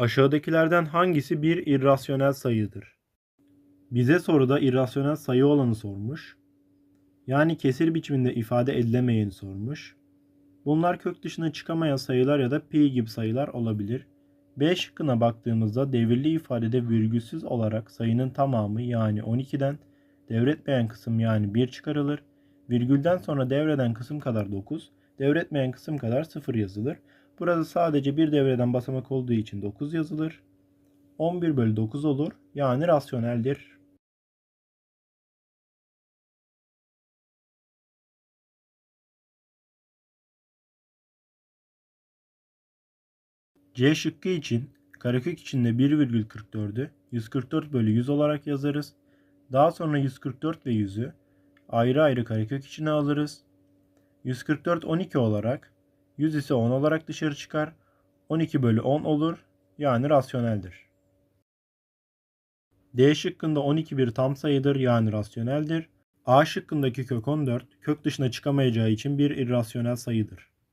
Aşağıdakilerden hangisi bir irrasyonel sayıdır? Bize soruda irrasyonel sayı olanı sormuş. Yani kesir biçiminde ifade edilemeyeni sormuş. Bunlar kök dışına çıkamayan sayılar ya da pi gibi sayılar olabilir. B şıkkına baktığımızda devirli ifadede virgülsüz olarak sayının tamamı yani 12'den devretmeyen kısım yani 1 çıkarılır. Virgülden sonra devreden kısım kadar 9, devretmeyen kısım kadar 0 yazılır. Burada sadece bir devreden basamak olduğu için 9 yazılır. 11 bölü 9 olur yani rasyoneldir. C şıkkı için karekök içinde 1,44'ü 144 bölü 100 olarak yazarız. Daha sonra 144 ve 100'ü ayrı ayrı karekök içine alırız. 144 12 olarak 100 ise 10 olarak dışarı çıkar. 12 bölü 10 olur yani rasyoneldir. D şıkkında 12 bir tam sayıdır yani rasyoneldir. A şıkkındaki kök 14 kök dışına çıkamayacağı için bir irrasyonel sayıdır.